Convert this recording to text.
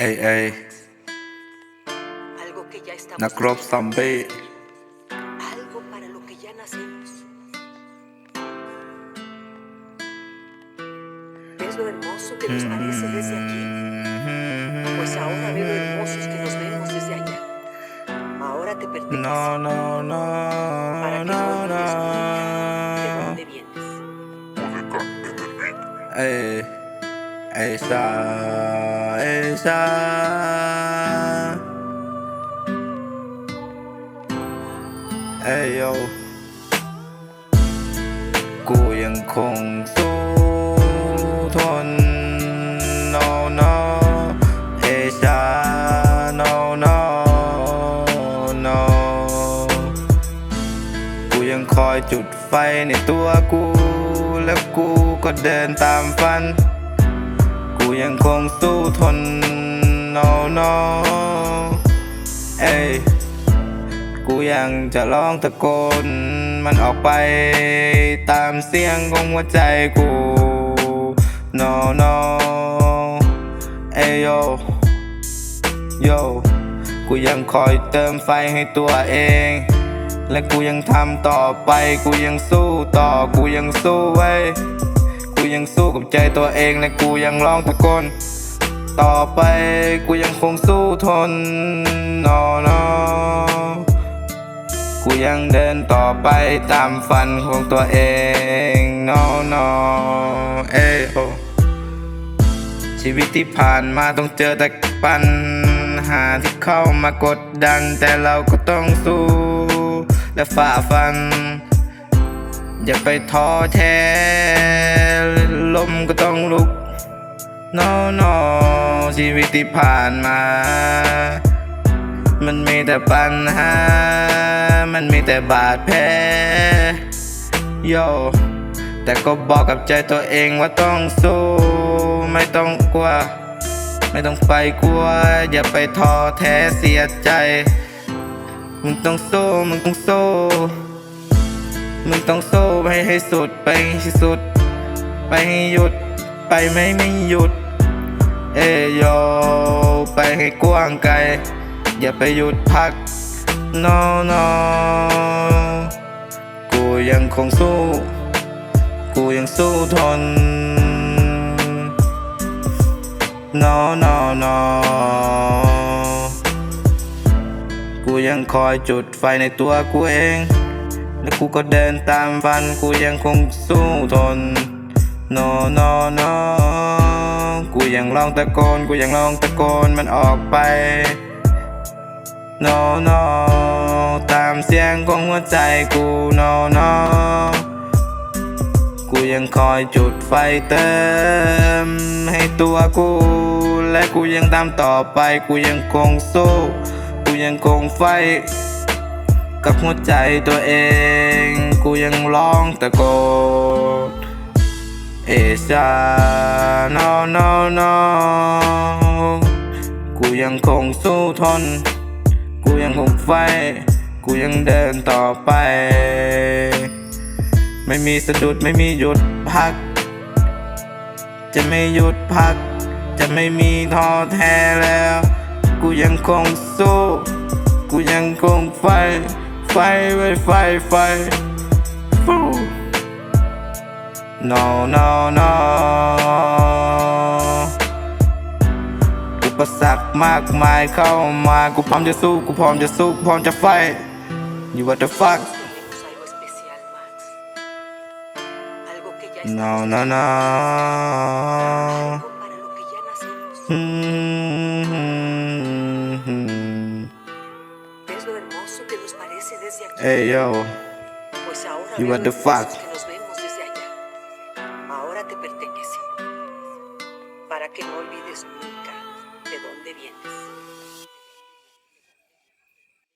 Ey, ey. Algo que ya estamos. Na también. Algo para lo que ya nacimos. ¿Ves lo hermoso que nos parece desde aquí? Pues ahora veo hermosos que nos vemos desde allá. Ahora te perteneces. No, no, no. Para que no, no. De dónde vienes. Ey. อ้ยเอ้ซาเอ้ซาเอ้ยโยกูยังคงสู้ทน no no เอ้ซา no no no กูยังคอยจุดไฟในตัวกู แล้วกูก็เดินตามฝัน ยังคงสู้ทน no no เอ้ยกูยังจะร้องตะโกน มันออกไปตามเสียงของหัวใจกู no no เอ้ยโยโยกูยังคอยเติมไฟให้ตัวเองและกูยังทำต่อไป กูยังสู้ต่อ กูยังสู้ไว้ ยังสู้กับใจตัวเองและกูยังร้องตะโกนต่อไปกูยังคงสู้ทน no no กูยังเดินต่อไปตามฝันของตัวเอง no no เอ้ยโอชีวิตที่ผ่านมาต้องเจอแต่ปัญหาที่เข้ามากดดัน แต่เราก็ต้องสู้และฝ่าฟัน อย่าไปท้อแท้ลมก็ต้องลุก no no ชีวิตที่ผ่านมา มันมีแต่ปัญหา มันมีแต่บาดแผลโยแต่ก็บอกกับใจตัวเองว่าต้องสู้ ไม่ต้องกลัว ไม่ต้องไปกลัว อย่าไปท้อแท้เสียใจ มึงต้องสู้ มึงต้องสู้ มึงต้องสู้ไปให้สุดไปให้สุด ไปให้หยุด ไปไม่ไม่หยุด เอยโยไปให้กว้างไกล อย่าไปหยุดพัก no no กูยังคงสู้ กูยังสู้ทน no no no กูยังคอยจุดไฟในตัวกูเอง และกูก็เดินตามฝันกูยังคงสู้ทน no no no กูยังร้องตะโกน กูยังร้องตะโกนมันออกไป no no ตามเสียงของหัวใจกู no no กูยังคอยจุดไฟเติม ให้ตัวกู และกูยังตามต่อไป กูยังคงสู้ กูยังคงไฟ กับหัวใจตัวเอง กูยังร้องตะโกนเอชา no no no กูยังคงสู้ทน กูยังคงไฟ กูยังเดินต่อไป ไม่มีสะดุดไม่มีหยุดพัก จะไม่หยุดพัก จะไม่มีท้อแท้แล้ว กูยังคงสู้ กูยังคงไฟ ไฟไว้ไฟไฟ no no no อุปสรรมากมายเข้ามา กูพร้อมจะสู้ กูพร้อมจะสู้ พร้อมจะไฟ you what the fuck no no no อืม Hey yo, Pues ahora You what the fuck? que nos vemos desde allá. Ahora te pertenece. Para que no olvides nunca de dónde vienes.